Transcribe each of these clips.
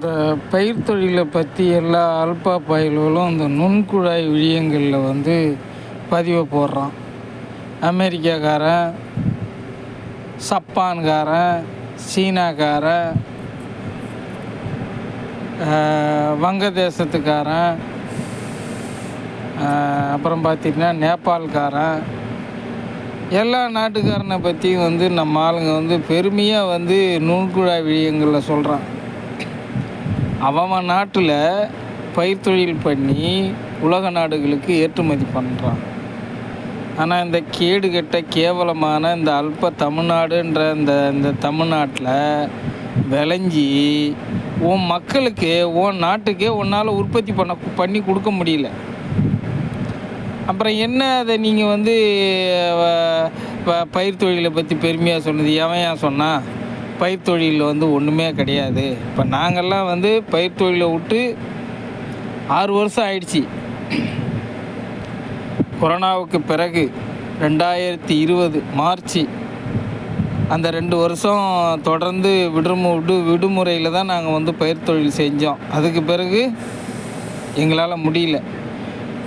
இந்த பயிர் தொழிலை பற்றி எல்லா அல்பா பயில்களும் இந்த நுண்குழாய் விழியங்களில் வந்து பதிவை போடுறான். அமெரிக்காக்காரன் சப்பான்காரன் சீனாக்காரன் வங்கதேசத்துக்காரன் அப்புறம் பார்த்திங்கன்னா நேபாள்காரன். எல்லா நாட்டுக்காரனை பற்றியும் வந்து நம்ம ஆளுங்க வந்து பெருமையாக வந்து நுண்குழாய் விழியங்களில் சொல்கிறான் அவன் நாட்டில் பயிர் தொழில் பண்ணி உலக நாடுகளுக்கு ஏற்றுமதி பண்ணுறான் ஆனால் இந்த கேடுகட்ட கேவலமான இந்த அல்ப தமிழ்நாடுன்ற இந்த இந்த தமிழ்நாட்டில் விளைஞ்சி உன் மக்களுக்கு உன் நாட்டுக்கே உன்னால் உற்பத்தி பண்ண பண்ணி கொடுக்க முடியல. அப்புறம் என்ன அதை நீங்கள் வந்து அஹ், பயிர் தொழிலை பற்றி பெருமையாக சொன்னது? எவன் ஏன் சொன்னால் பயிர் தொழிலில் வந்து ஒன்றுமே கிடையாது. இப்போ நாங்கள்லாம் வந்து பயிர் தொழிலை விட்டு ஆறு வருஷம் ஆயிடுச்சு. கொரோனாவுக்கு பிறகு ரெண்டாயிரத்தி இருபது மார்ச் அந்த ரெண்டு வருஷம் தொடர்ந்து விடுமு விடு விடுமுறையில் தான் நாங்கள் வந்து பயிர் தொழில் செஞ்சோம். அதுக்கு பிறகு எங்களால் முடியல.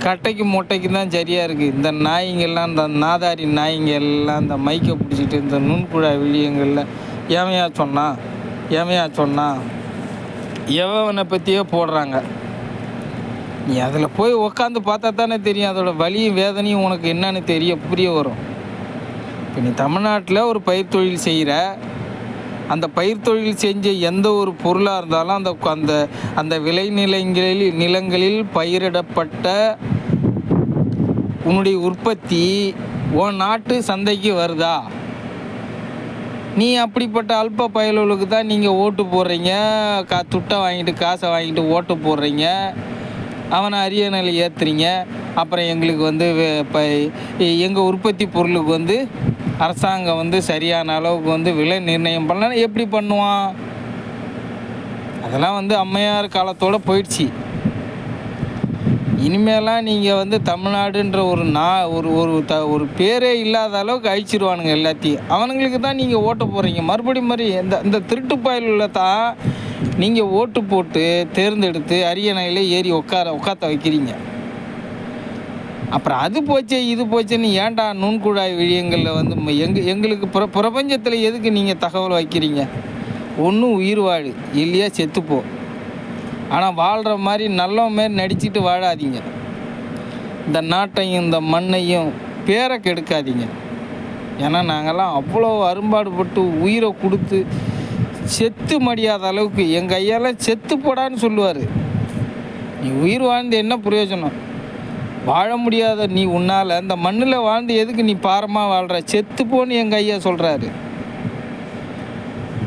கட்டைக்கு மொட்டைக்கு தான் சரியாக இருக்குது இந்த நாய்ங்கெல்லாம் இந்த நாதாரி நாய்ங்க எல்லாம் இந்த மைக்கை பிடிச்சிட்டு இந்த நுண்குழாய் விழியங்களில் ஏமையா சொன்னா ஏமையா சொன்னா எவனை பற்றியே போடுறாங்க. நீ அதில் போய் உக்காந்து பார்த்தா தானே தெரியும் அதோட வலியும் வேதனையும் உனக்கு என்னன்னு தெரிய புரிய வரும். இப்போ நீ தமிழ்நாட்டில் ஒரு பயிர் தொழில் செய்கிற அந்த பயிர் தொழில் செஞ்ச எந்த ஒரு பொருளாக இருந்தாலும் அந்த அந்த அந்த விளைநிலங்களில் நிலங்களில் பயிரிடப்பட்ட உன்னுடைய உற்பத்தி உன் நாட்டு சந்தைக்கு வருதா? நீ அப்படிப்பட்ட அல்ப பயலுகளுக்கு தான் நீங்கள் ஓட்டு போடுறீங்க. கா துட்டை வாங்கிட்டு காசை வாங்கிட்டு ஓட்டு போடுறீங்க. அவனை அரியணையில் ஏற்றுறீங்க அப்புறம் எங்களுக்கு வந்து இப்போ எங்கள் உற்பத்தி பொருளுக்கு வந்து அரசாங்கம் வந்து சரியான அளவுக்கு வந்து விலை நிர்ணயம் பண்ணலன்னா எப்படி பண்ணுவான்? அதெல்லாம் வந்து அம்மையார் காலத்தோட போயிடுச்சு. இனிமேலாம் நீங்கள் வந்து தமிழ்நாடுன்ற ஒரு நா ஒரு ஒரு த ஒரு பேரே இல்லாத அளவுக்கு அழிச்சிருவானுங்க எல்லாத்தையும். அவனுங்களுக்கு தான் நீங்கள் ஓட்ட போகிறீங்க மறுபடியும் மாதிரி இந்த இந்த திருட்டு பயலில் தான் நீங்கள் ஓட்டு போட்டு தேர்ந்தெடுத்து அரியணையில் ஏறி உட்கார உட்காத்த வைக்கிறீங்க. அப்புறம் அது போச்சே இது போச்சேன்னு ஏன்டா நுண்குழாய் விழியங்களில் வந்து ம- எங்க எங்களுக்கு பிர பிரபஞ்சத்தில் எதுக்கு நீங்கள் தகவல் வைக்கிறீங்க? ஒன்றும் உயிர் வாழு. இல்லையா செத்துப்போ. ஆனால் வாழ்கிற மாதிரி நல்ல மாரி நடிச்சுட்டு வாழாதீங்க. இந்த நாட்டையும் இந்த மண்ணையும் பேரை கெடுக்காதீங்க. ஏன்னா நாங்கள்லாம் அவ்வளோ அரும்பாடுபட்டு உயிரை கொடுத்து செத்து மடியாத அளவுக்கு எங்கள் ஐயாலாம் செத்து போடான்னு சொல்லுவார். நீ உயிர் வாழ்ந்து என்ன பிரயோஜனம்? வாழ முடியாத நீ உன்னால் இந்த மண்ணில் வாழ்ந்து எதுக்கு நீ பாரமாக வாழ்கிற செத்து போன்னு எங்கள் ஐயா சொல்கிறாரு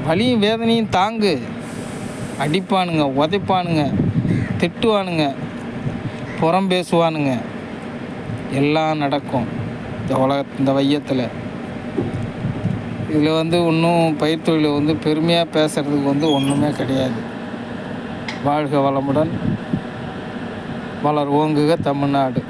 வலியும் வேதனையும் தாங்கு. அடிப்பானுங்க உதைப்பானுங்க திட்டுவானுங்க புறம் பேசுவானுங்க. எல்லாம் நடக்கும் இந்த உலக இந்த வையத்தில். இதில் வந்து இன்னும் பயிர் தொழிலை வந்து பெருமையாக பேசுகிறதுக்கு வந்து ஒன்றுமே கிடையாது. வாழ்க வளமுடன் வளர் ஓங்குக தமிழ்நாடு.